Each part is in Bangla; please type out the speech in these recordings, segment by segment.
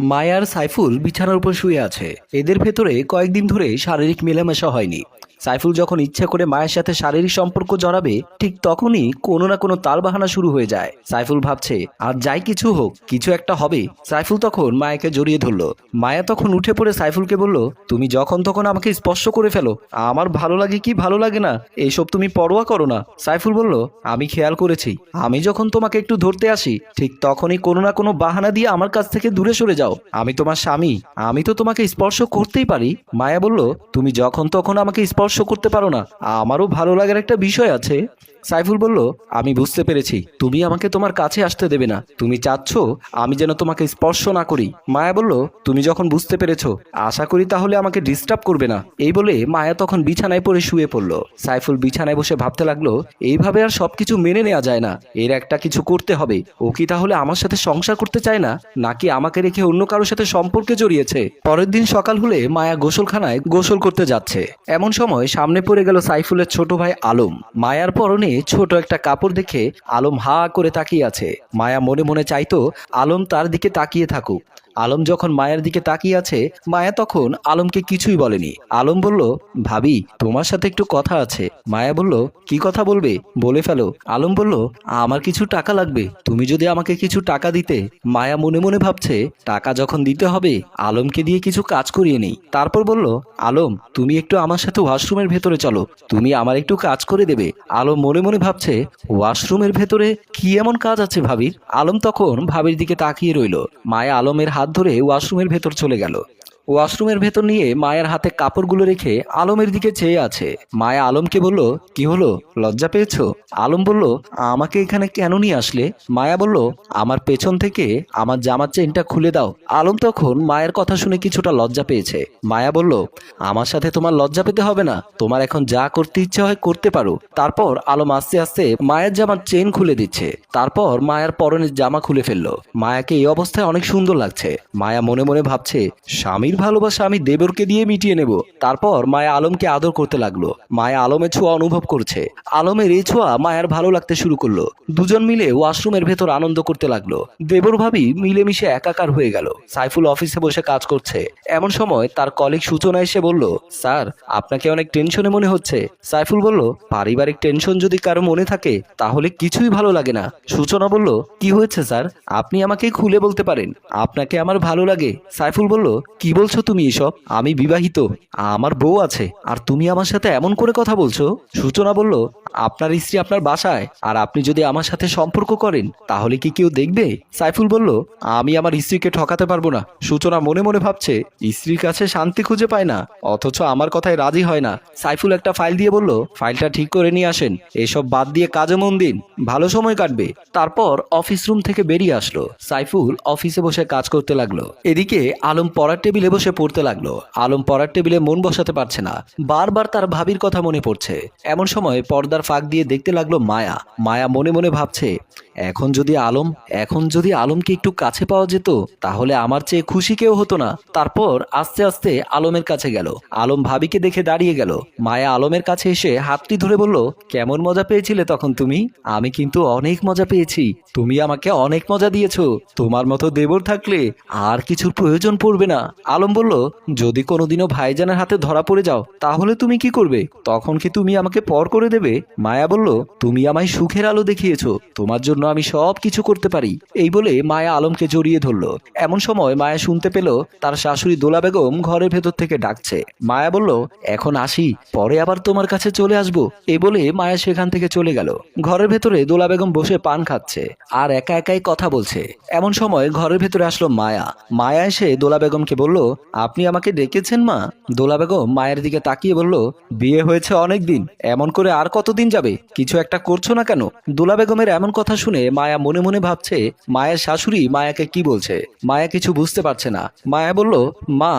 মায়ার সাইফুল বিছানার উপর শুয়ে আছে। এদের ভেতরে কয়েকদিন ধরে শারীরিক মেলামেশা হয়নি। সাইফুল যখন ইচ্ছা করে মায়ের সাথে শারীরিক সম্পর্ক জড়াবে, ঠিক তখনই কোনো না কোনো তালবাহানা শুরু হয়ে যায়। সাইফুল ভাবছে, আর যাই কিছু হোক, কিছু একটা হবে। সাইফুল তখন মায়াকে জড়িয়ে ধরলো। মায়া তখন উঠে পড়ে সাইফুলকে বলল, তুমি যখন তখন আমাকে স্পর্শ করে ফেলো। আমার ভালো লাগে কি ভালো লাগে না? এইসব তুমি পরোয়া করো না। সাইফুল বলল, আমি খেয়াল করেছি। আমি যখন তোমাকে একটু ধরতে আসি, ঠিক তখনই কোনো না কোনো বাহানা দিয়ে আমার কাছ থেকে দূরে সরে যাও। আমি তোমার স্বামী। আমি তো তোমাকে স্পর্শ করতেই পারি। মায়া বলল, তুমি যখন তখন আমাকে স্পর্শ করতে পারো না। আমারও ভালো লাগার একটা বিষয় আছে। সাইফুল বলল, আমি বুঝতে পেরেছি। তুমি আমাকে তোমার কাছে আসতে দেবে না। তুমি চাচ্ছ, আমি যেন তোমাকে স্পর্শ না করি। মায়া বলল, তুমি যখন বুঝতে পেরেছ, আশা করি তাহলে আমাকে ডিস্টার্ব করবে না। এই বলে মায়া তখন বিছানায় পড়ে শুয়ে পড়ল। সাইফুল বিছানায় বসে ভাবতে লাগল, এইভাবে আর সবকিছু মেনে নেওয়া যায় না। এর একটা কিছু করতে হবে। ও কি তাহলে আমার সাথে সংসার করতে চায় না? নাকি আমাকে রেখে অন্য কারোর সাথে সম্পর্কে জড়িয়েছে। পরের দিন সকাল হলে মায়া গোসলখানায় গোসল করতে যাচ্ছে। এমন সময় সামনে পড়ে গেল সাইফুলের ছোট ভাই আলম। মায়ার পরনে ছোট একটা কাপড় দেখে আলম হা করে তাকিয়ে আছে। মায়া মনে মনে চাইতো আলম তার দিকে তাকিয়ে থাকুক। আলম যখন মায়ের দিকে তাকিয়ে আছে, মায়া তখন আলমকে কিছুই বলেনি। আলম বলল, ভাবি, তোমার সাথে একটু কথা আছে। মায়া বলল, কি কথা বলবে? বলে ফেলো। আলম বলল, আমার কিছু টাকা লাগবে। তুমি যদি আমাকে কিছু টাকা দিতে, মায়া মনে মনে ভাবছে, টাকা যখন দিতে হবে, আলমকে দিয়ে কিছু কাজ করিয়ে নেই। তারপর বলল, আলম, তুমি একটু আমার সাথে ওয়াশরুমের ভেতরে চলো। তুমি আমার একটু কাজ করে দেবে। আলম মনে মনে ভাবছে, ওয়াশরুমের ভেতরে কি এমন কাজ আছে ভাবির? আলম তখন ভাবির দিকে তাকিয়ে রইল। মায়া আলমের হাত ধরে ওয়াশরুমের ভেতর চলে গেল। ওয়াশরুমের ভেতর নিয়ে মায়ের হাতে কাপড়গুলো রেখে আলমের দিকে চেয়ে আছে। মায়া আলমকে বলল, কি হলো? লজ্জা পেয়েছ? আলম বলল, আমাকে এখানে কেন নিয়ে আসলে? মায়া বলল, আমার পেছন থেকে আমার জামার চেনটা খুলে দাও। আলম তখন মায়ের কথা শুনে কিছুটা লজ্জা পেয়েছে। মায়া বলল, আমার সাথে তোমার লজ্জা পেতে হবে না। তোমার এখন যা করতে ইচ্ছে হয় করতে পারো। তারপর আলম আস্তে আস্তে মায়ের জামার চেন খুলে দিচ্ছে। তারপর মায়ের পরনের জামা খুলে ফেলল। মায়াকে এই অবস্থায় অনেক সুন্দর লাগছে। মায়া মনে মনে ভাবছে, স্বামীর ভালোবাসা আমি দেবরকে দিয়ে মিটিয়ে নেব। তারপর মায়া আলমকে আদর করতে লাগল। মায়া আলমের ছোঁয়া অনুভব করছে। আলমের এই ছোঁয়া মায়ার ভালো লাগতে শুরু করল। দুজন মিলে ওয়াশরুমের ভেতর আনন্দ করতে লাগল। দেবর ভাবি মিলেমিশে একাকার হয়ে গেল। সাইফুল অফিসে বসে কাজ করছে। এমন সময় তার কলিগ সূচনা এসে বলল, স্যার, আপনাকে অনেক টেনশনে মনে হচ্ছে। সাইফুল বলল, পারিবারিক টেনশন যদি কারও মনে থাকে, তাহলে কিছুই ভালো লাগে না। সূচনা বলল, কি হয়েছে স্যার? আপনি আমাকে খুলে বলতে পারেন। আপনাকে আমার ভালো লাগে। সাইফুল বলল, কি বলছো তুমি এসব? আমি বিবাহিত, আমার বউ আছে, আর তুমি আমার সাথে এমন করে কথা বলছো? সূচনা বলল আপনার স্ত্রী আপনার বাসায়, আর আপনি যদি আমার সাথে সম্পর্ক করেন, তাহলে কি কেউ দেখবে? সাইফুল বলল, আমি আমার স্ত্রীকে ঠকাতে পারব না। সূচনা মনে মনে ভাবছে, স্ত্রীর কাছে শান্তি খুঁজে পায় না, অথচ আমার কথায় রাজি হয় না। সাইফুল একটা ফাইল দিয়ে বলল, ফাইলটা ঠিক করে নিয়ে আসেন, এসব বাদ দিয়ে কাজে মন দিন, ভালো সময় কাটবে। তারপর অফিস রুম থেকে বেরিয়ে আসলো। সাইফুল অফিসে বসে কাজ করতে লাগল। এদিকে আলম পড়ার টেবিলে বসে পড়তে লাগল। আলম পড়ার টেবিলে মন বসাতে পারছে না। বারবার তার ভাবির কথা মনে পড়ছে। এমন সময় পর্দার ফাঁক দিয়ে দেখতে লাগল মায়া। মায়া মনে মনে ভাবছে এখন যদি আলম, এখন যদি আলমকে একটু কাছে পাওয়া যেত, তাহলে আমার চেয়ে খুশি কেউ হতো না। তারপর আস্তে আস্তে আলমের কাছে গেল। আলম ভাবিকে দেখে দাঁড়িয়ে গেল। মায়া আলমের কাছে এসে হাতটি ধরে বলল, কেমন মজা পেয়েছিলে তখন তুমি? আমি কিন্তু অনেক মজা পেয়েছি। তুমি আমাকে অনেক মজা দিয়েছ। তোমার মতো দেবর থাকলে আর কিছুর প্রয়োজন পড়বে না। আলম বলল, যদি কোনোদিনও ভাইজানের হাতে ধরা পড়ে যাও, তাহলে তুমি কি করবে? তখন কি তুমি আমাকে পর করে দেবে? মায়া বলল, তুমি আমায় সুখের আলো দেখিয়েছো। তোমার জন্য আমি সব কিছু করতে পারি। এই বলে মায়া আলমকে জড়িয়ে ধরলো। এমন সময় মায়া শুনতে পেল তার শাশুড়ি দোলা বেগম ঘরের ভেতর থেকে ডাকছে। মায়া বলল, এখন আসি, পরে আবার তোমার কাছে চলে আসব। এই বলে মায়া সেখান থেকে চলে গেল। ঘরের ভেতরে দোলা বেগম বসে পান খাচ্ছে আর একা একাই কথা বলছে। এমন সময় ঘরের ভেতরে আসলো মায়া। মায়া এসে দোলা বেগমকে বলল, আপনি আমাকে ডেকেছেন মা? দোলা বেগম মায়ের দিকে তাকিয়ে বলল, বিয়ে হয়েছে অনেক দিন এমন করে আর কতদিন যাবে? কিছু একটা করছ না কেন? দোলা বেগমের এমন কথা শুনে মায়া মনে মনে ভাবছে, মায়ের শাশুড়ি মায়াকে কি বলছে? মায়া কিছু বুঝতে পারছে না। মায়া বলল, মা,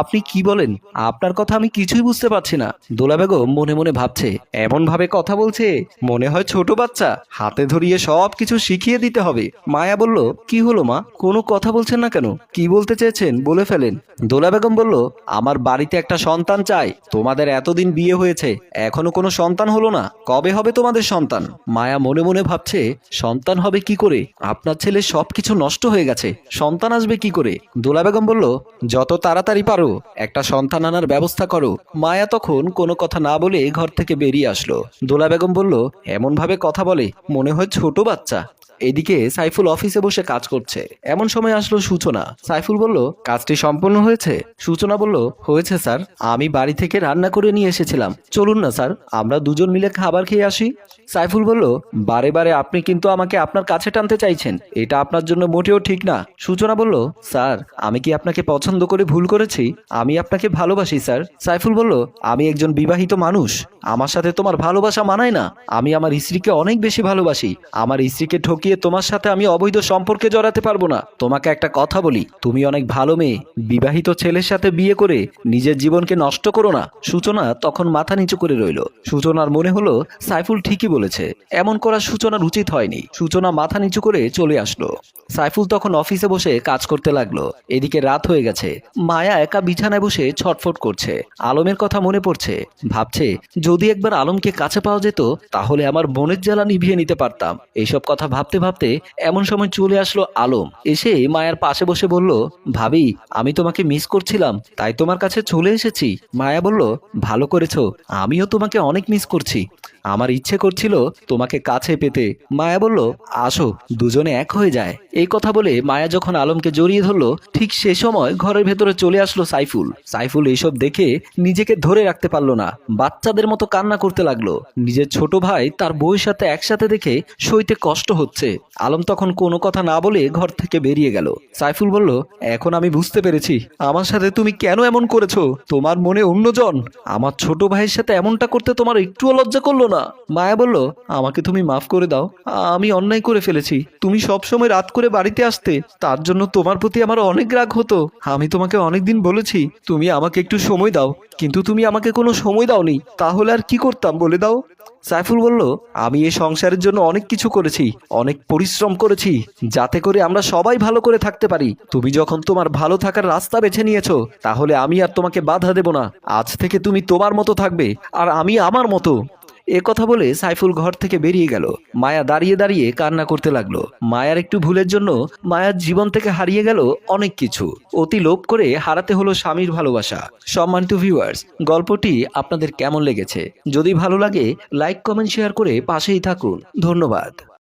আপনি কি বলেন? আপনার কথা আমি কিছুই বুঝতে পারছি না। দোলা বেগম মনে মনে ভাবছে এমন ভাবে কথা বলছে, মনে হয় ছোট বাচ্চা। হাতে ধরিয়ে সব কিছু শিখিয়ে দিতে হবে। মায়া বলল, কি হলো মা? কোনো কথা বলছেন না কেন? কি বলতে চেয়েছেন? বলে ফেলেন। দোলা বেগম বলল, আমার বাড়িতে একটা সন্তান চাই। তোমাদের এতদিন বিয়ে হয়েছে, এখনও কোনো সন্তান হলো না। কবে হবে তোমাদের সন্তান? মায়া মনে মনে ভাবছে সন্তান হবে কি করে? আপনার ছেলে সব কিছু নষ্ট হয়ে গেছে। সন্তান আসবে কি করে? দোলা বেগম বলল, যত তাড়াতাড়ি পারো, একটা সন্তান আনার ব্যবস্থা করো। মায়া তখন কোনো কথা না বলে ঘর থেকে বেরিয়ে আসলো। দোলা বেগম বলল, এমনভাবে কথা বলে, মনে হয় ছোট বাচ্চা। এদিকে সাইফুল অফিসে বসে কাজ করছে। এমন সময় আসলো সূচনা। সাইফুল বলল, কাজটি সম্পূর্ণ হয়েছে? সূচনা বলল, হয়েছে, স্যার। আমি বাড়ি থেকে রান্না করে নিয়ে এসেছিলাম। চলুন না, স্যার। আমরা দুজন মিলে খাবার খেয়ে আসি। সাইফুল বলল, বারে বারে আপনি কিন্তু আমাকে আপনার কাছে টানতে চাইছেন। এটা আপনার জন্য মোটেও ঠিক না। সূচনা বলল, স্যার, আমি কি আপনাকে পছন্দ করে ভুল করেছি? আমি আপনাকে ভালোবাসি, স্যার। সাইফুল বলল, আমি একজন বিবাহিত মানুষ। আমার সাথে তোমার ভালোবাসা মানায় না। আমি আমার স্ত্রীকে অনেক বেশি ভালোবাসি। আমার স্ত্রীকে ঠকিয়ে তোমার সাথে আমি অবৈধ সম্পর্কে জড়াতে পারব না। তোমাকে একটা কথা বলি, তুমি অনেক ভালো মেয়ে। বিবাহিত ছেলের সাথে বিয়ে করে নিজের জীবনকে নষ্ট করো না। সূচনা তখন মাথা নিচু করে রইল। সূচনার মনে হলো, সাইফুল ঠিকই বলেছে। এমন করা সূচনার উচিত হয়নি। সূচনা মাথা নিচু করে চলে আসলো। সাইফুল তখন অফিসে বসে কাজ করতে লাগল। এদিকে রাত হয়ে গেছে। মায়া একা বিছানায় বসে ছটফট করছে। আলমের কথা মনে পড়ছে। ভাবছে, যদি একবার আলমকে কাছে পাওয়া যেত, তাহলে আমার বোনের জ্বালা নিভিয়ে নিতে পারতাম। এইসব কথা ভাবতে ভাবতে ভাবতে এমন সময় চলে আসলো আলম। এসে মায়ার পাশে বসে বলল, ভাবি, আমি তোমাকে মিস করছিলাম, তাই তোমার কাছে চলে এসেছি। মায়া বলল, ভালো করেছ, আমিও তোমাকে অনেক মিস করছি। আমার ইচ্ছে করছিল তোমাকে কাছে পেতে। মায়া বলল, আসো, দুজনে এক হয়ে যায়। এই কথা বলে মায়া যখন আলমকে জড়িয়ে ধরলো, ঠিক সে সময় ঘরের ভেতরে চলে আসলো সাইফুল। সাইফুল এইসব দেখে নিজেকে ধরে রাখতে পারল না। বাচ্চাদের মতো কান্না করতে লাগল। নিজের ছোট ভাই তার বউয়ের সাথে একসাথে দেখে সইতে কষ্ট হচ্ছে। আলম তখন কোনো কথা না বলে ঘর থেকে বেরিয়ে গেল। সাইফুল বলল, এখন আমি বুঝতে পেরেছি। আমার সাথে তুমি কেন এমন করেছ? তোমার মনে অন্যজন। আমার ছোট ভাইয়ের সাথে এমনটা করতে তোমার একটুও লজ্জা করল না। মায়া বলল, আমাকে তুমি মাফ করে দাও। আমি অন্যায় করে ফেলেছি। তুমি সবসময় রাত করে বাড়িতে আসতে। তার জন্য তোমার প্রতি আমার অনেক রাগ হতো। আমি তোমাকে অনেকদিন বলেছি, তুমি আমাকে একটু সময় দাও। কিন্তু তুমি আমাকে কোনো সময় দাওনি। তাহলে আর কি করতাম বলে দাও? সাইফুল বলল, আমি এই সংসারের জন্য অনেক কিছু করেছি। অনেক পরিশ্রম করেছি, যাতে করে আমরা সবাই ভালো করে থাকতে পারি। তুমি যখন তোমার ভালো থাকার রাস্তা বেছে নিয়েছো, তাহলে আমি আর তোমাকে বাধা দেব না। আজ থেকে তুমি তোমার মতো থাকবে, আর আমি আমার মতো। এ কথা বলে সাইফুল ঘর থেকে বেরিয়ে গেল। মায়া দাঁড়িয়ে দাঁড়িয়ে কান্না করতে লাগল। মায়ার একটু ভুলের জন্য মায়ার জীবন থেকে হারিয়ে গেল অনেক কিছু। অতি লোভ করে হারাতে হলো স্বামীর ভালোবাসা। সম্মানিত ভিউয়ার্স গল্পটি আপনাদের কেমন লেগেছে? যদি ভালো লাগে লাইক কমেন্ট শেয়ার করে পাশেই থাকুন। ধন্যবাদ।